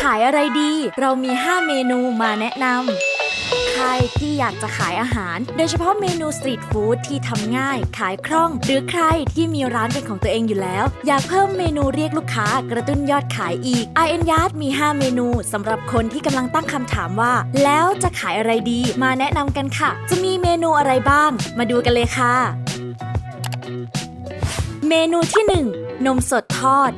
ขายอะไรดี เรามี 5 เมนูมาแนะนำ ใครที่อยากจะขายอาหาร โดยเฉพาะเมนูสตรีทฟู้ดที่ทำง่าย ขายคล่อง หรือใครที่มีร้านเป็นของตัวเองอยู่แล้ว อยากเพิ่มเมนูเรียกลูกค้ากระตุ้นยอดขายอีก i n y a r d มี 5 เมนูสำหรับคนที่กำลังตั้งคำถามว่า แล้วจะขายอะไรดี มาแนะนำกันค่ะ จะมีเมนูอะไรบ้าง มาดูกันเลยค่ะ เมนูที่ 1 นมสดทอด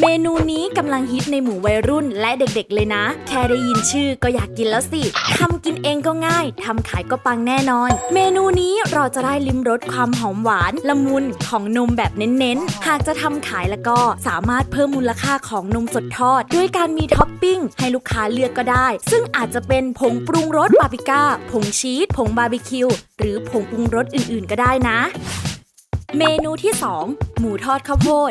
เมนูนี้กำลังฮิตในหมู่วัยรุ่นและเด็กๆเลยนะ แค่ได้ยินชื่อก็อยากกินแล้วสิทำกินเองก็ง่ายทำขายก็ปังแน่นอน เมนูนี้เราจะได้ลิ้มรสความหอมหวานละมุนของนมแบบเน้นๆ หากจะทำขายแล้วก็สามารถเพิ่มมูลค่าของนมสดทอด ด้วยการมีท็อปปิ้งให้ลูกค้าเลือกก็ได้ ซึ่งอาจจะเป็นผงปรุงรสบาร์บีก้า ผงชีส ผงบาร์บีคิว หรือผงปรุงรสอื่นๆ ก็ได้นะ เมนูที่ 2 หมูทอดข้าวโพด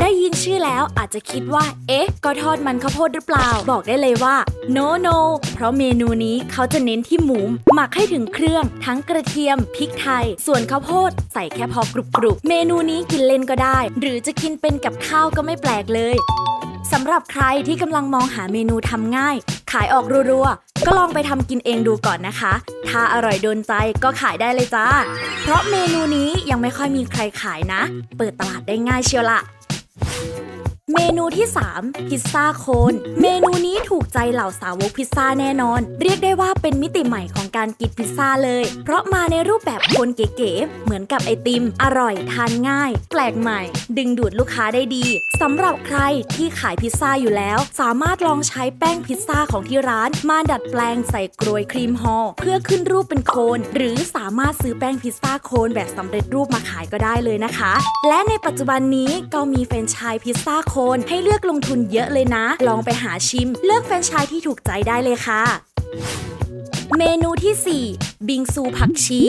ได้ยินชื่อแล้วอาจจะคิดว่า เอ๊ะ ก็ทอดมันข้าวโพดหรือเปล่า บอกได้เลยว่า no no เพราะเมนูนี้เขาจะเน้นที่หมู หมักให้ถึงเครื่อง ทั้งกระเทียม พริกไทย ส่วนข้าวโพด ใส่แค่พอกรุบกรุบๆเมนูนี้กินเล่นก็ได้ หรือจะกินเป็นกับข้าวก็ไม่แปลกเลย สำหรับใครที่กำลังมองหาเมนูทำง่าย ขายออกรัวๆ ก็ลองไปทำกินเองดูก่อนนะคะ ถ้าอร่อยโดนใจก็ขายได้เลยจ้า เพราะเมนูนี้ยังไม่ค่อยมีใครขายนะ เปิดตลาดได้ง่ายเชียวละ เมนูที่ 3 พิซซ่าโคน เมนูนี้ถูกใจเหล่าสาวกพิซซ่าแน่นอน เรียกได้ว่าเป็นมิติใหม่ของการกินพิซซ่าเลย เพราะมาในรูปแบบโคนเก๋ๆ เหมือนกับไอติม อร่อยทานง่าย แปลกใหม่ ดึงดูดลูกค้าได้ดีสำหรับใครที่ขายพิซซ่าอยู่แล้ว สามารถลองใช้แป้งพิซซ่าของที่ร้าน มาดัดแปลงใส่กรวยครีมฮอลล์เพื่อขึ้นรูปเป็นโคน หรือสามารถซื้อแป้งพิซซ่าโคนแบบสำเร็จรูปมาขายก็ได้เลยนะคะ และในปัจจุบันนี้ก็มีแฟรนไชส์พิซซ่าโคนให้เลือกลงทุนเยอะเลยนะ ลองไปหาชิม เลือกแฟรนไชส์ที่ถูกใจได้เลยค่ะ เมนูที่ 4บิงซูผักชี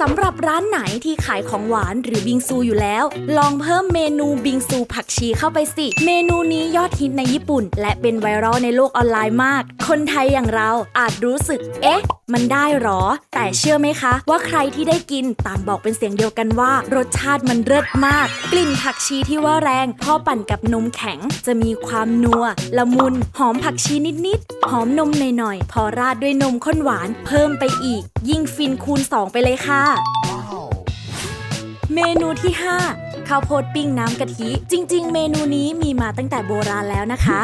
สำหรับร้านไหนที่ขายของหวานหรือบิงซูอยู่แล้ว ลองเพิ่มเมนูบิงซูผักชีเข้าไปสิ เมนูนี้ยอดฮิตในญี่ปุ่น และเป็นไวรัลในโลกออนไลน์มาก คนไทยอย่างเราอาจรู้สึก เอ๊ะ มันได้หรอ แต่เชื่อไหมคะ ว่าใครที่ได้กินต่างบอกเป็นเสียงเดียวกันว่า รสชาติมันเลิศมาก กลิ่นผักชีที่ว่าแรงพอปั่นกับนมแข็ง จะมีความนัว ละมุน หอมผักชีนิดๆหอมนมหน่อยๆพอราดด้วยนมข้นหวาน เพิ่มไปอีกยิ่งฟินคูณ 2 ไปเลยค่ะ เมนูที่ 5 ข้าวโพดปิ้งน้ำกะทิ จริง ๆ เมนูนี้มีมาตั้งแต่โบราณแล้วนะคะ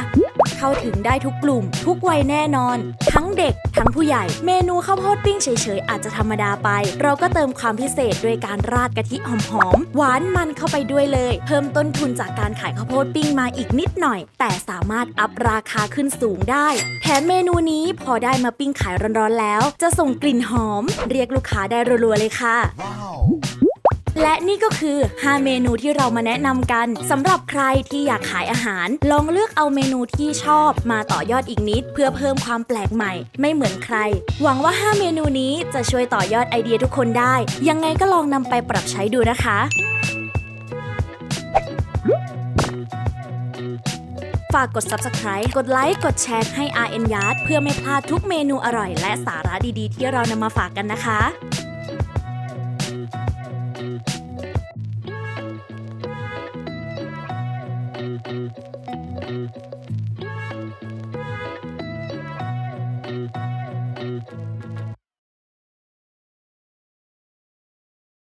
เข้าถึงได้ทุกกลุ่ม ทุกวัยแน่นอน ทั้งเด็ก ทั้งผู้ใหญ่ เมนูข้าวโพดปิ้งเฉยๆ อาจจะธรรมดาไป เราก็เติมความพิเศษด้วยการราดกะทิหอมๆ หวานมันเข้าไปด้วยเลย เพิ่มต้นทุนจากการขายข้าวโพดปิ้งมาอีกนิดหน่อย แต่สามารถอัพราคาขึ้นสูงได้ แถมเมนูนี้พอได้มาปิ้งขายร้อนๆแล้ว จะส่งกลิ่นหอม เรียกลูกค้าได้รัวๆเลยค่ะ และนี่ก็คือ 5 เมนูที่เรามาแนะนำกันสำหรับใครที่อยากขายอาหาร ลองเลือกเอาเมนูที่ชอบมาต่อยอดอีกนิด เพื่อเพิ่มความแปลกใหม่ ไม่เหมือนใคร หวังว่า 5 เมนูนี้จะช่วยต่อยอดไอเดียทุกคนได้ ยังไงก็ลองนำไปปรับใช้ดูนะคะฝากกด subscribe กดไลค์ กดแชร์ให้ RN Yard เพื่อไม่พลาดทุกเมนูอร่อยและสาระดีๆ ที่เรานำมาฝากกันนะคะ